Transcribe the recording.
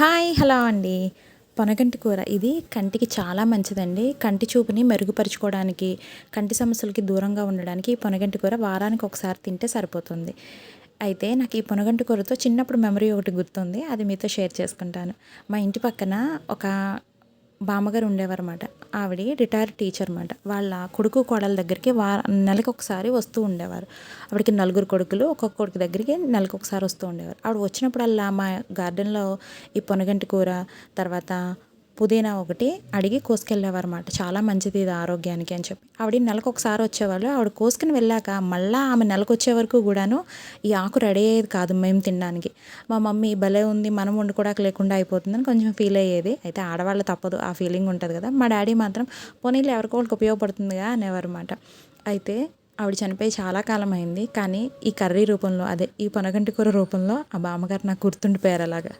Hi hello అండి. పొనగంటి కూర ఇది కంటికి చాలా మంచిదండి. కంటి చూపుని మెరుగుపరుచుకోవడానికి కంటి సమస్యలకి దూరంగా ఉండడానికి ఈ పొనగంటి కూర వారానికి ఒకసారి తింటే సరిపోతుంది. అయితే నాకు ఈ పొనగంటి కూరతో చిన్నప్పుడు మెమరీ ఒకటి గుర్తుంది అది మీతో షేర్ చేసుకుంటాను. మా ఇంటి పక్కన ఒక బామ్మగారు ఉండేవారన్నమాట. ఆవిడ రిటైర్డ్ టీచర్ అనమాట వాళ్ళ కొడుకు కోడల దగ్గరికి వా నెలకు ఒకసారి వస్తూ ఉండేవారు. ఆవిడకి నలుగురు కొడుకులు ఒక్కొక్క కొడుకు దగ్గరికి నెలకు ఒకసారి వస్తూ ఉండేవారు. ఆవిడ వచ్చినప్పుడల్లా మా గార్డెన్లో ఈ పొనగంటి కూర తర్వాత పుదీనా ఒకటి అడిగి కోసుకెళ్ళేవారన్నమాట. చాలా మంచిది ఇది ఆరోగ్యానికి అని చెప్పి. ఆవిడ నెలకు ఒకసారి వచ్చేవాళ్ళు. ఆవిడ కోసుకుని వెళ్ళాక మళ్ళీ ఆమె నెలకు వచ్చే వరకు కూడాను ఈ ఆకు రెడీ అయ్యేది కాదు మేము తినడానికి. మా మమ్మీ భలే ఉంది మనం వండుకోవడానికి లేకుండా అయిపోతుందని కొంచెం ఫీల్ అయ్యేది. అయితే ఆడవాళ్ళు తప్పదు ఆ ఫీలింగ్ ఉంటుంది కదా. మా డాడీ మాత్రం పోనీళ్ళు ఎవరికో వాళ్ళకి ఉపయోగపడుతుందిగా అనేవారు అనమాట అయితే ఆవిడ చనిపోయి చాలా కాలం అయింది. కానీ ఈ కర్రీ రూపంలో అదే ఈ పొనగంటి కూర రూపంలో ఆ బామ్మగారు నాకు గుర్తుండిపోయారు అలాగా.